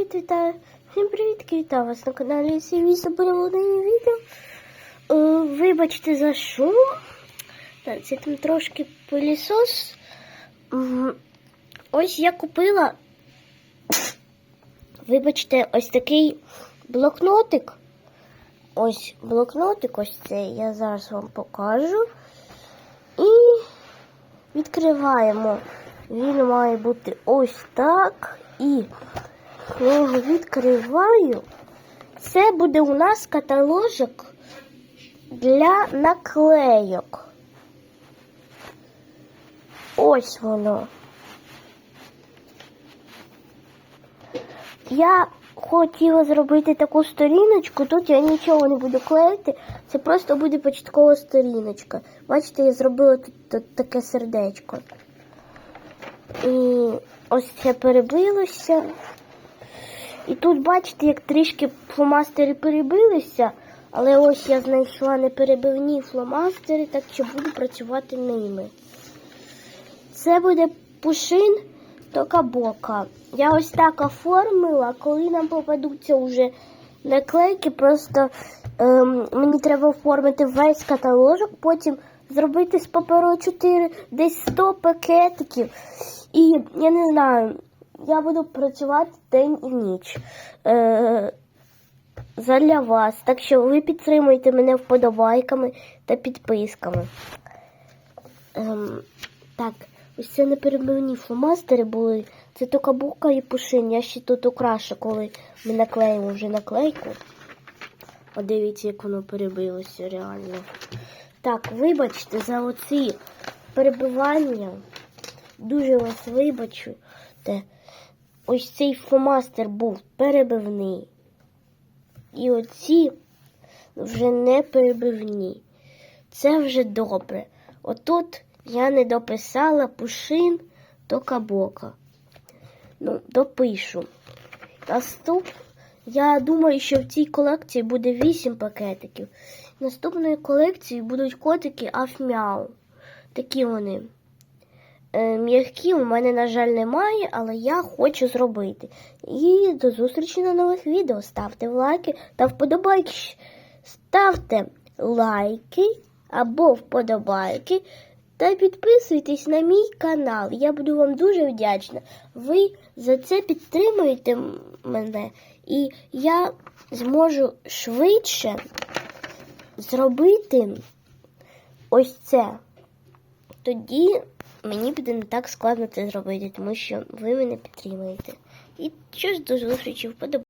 привіт, вітаю! Всім привіт, вітаю вас на каналі Сім'ї Заборонені відео. Е, вибачте за шум. Так, це там трошки пилісос. Ось я купила. Вибачте, ось такий блокнотик. Ось блокнотик, ось цей, я зараз вам покажу. І відкриваємо. Він має бути ось так. І я його відкриваю. Це буде у нас каталожок для наклейок. Ось воно. Я хотіла зробити таку сторіночку, тут я нічого не буду клеїти, це просто буде початкова сторіночка. Бачите, я зробила тут, тут таке сердечко. І ось це перебилося. І тут, бачите, як трішки фломастери перебилися, але ось я знайшла неперебивні фломастери, так що буду працювати ними. Це буде пушин токабока. Я ось так оформила, коли нам попадуться вже наклейки, просто ем, мені треба оформити весь каталожок, потім зробити з паперу 4 десь 100 пакетиків. І я не знаю, я буду працювати день і ніч. Е, задля вас. Так що ви підтримуєте мене вподобайками та підписками. Ем, так, ось це неперебивні фломастери були. Це токабука і пушин. Я ще тут украшу, коли ми наклеїмо вже наклейку. Подивіться, як воно перебилося реально. Так, вибачте за оці перебивання. Дуже вас вибачу. Ось цей фломастер був перебивний. І оці вже не перебивні. Це вже добре. Отут я не дописала пушин до кабока. Ну, допишу. Наступ. Я думаю, що в цій колекції буде 8 пакетиків. Наступною колекцією будуть котики Афмяу. Такі вони. Е, м'які у мене, на жаль, немає, але я хочу зробити. І до зустрічі на нових відео. Ставте лайки та вподобайки. Ставте лайки або вподобайки та підписуйтесь на мій канал. Я буду вам дуже вдячна. Ви за це підтримуєте мене, і я зможу швидше зробити ось це. Тоді мені буде не так складно це зробити, тому що ви мене підтримуєте. І що ж до зустрічі вподобайки.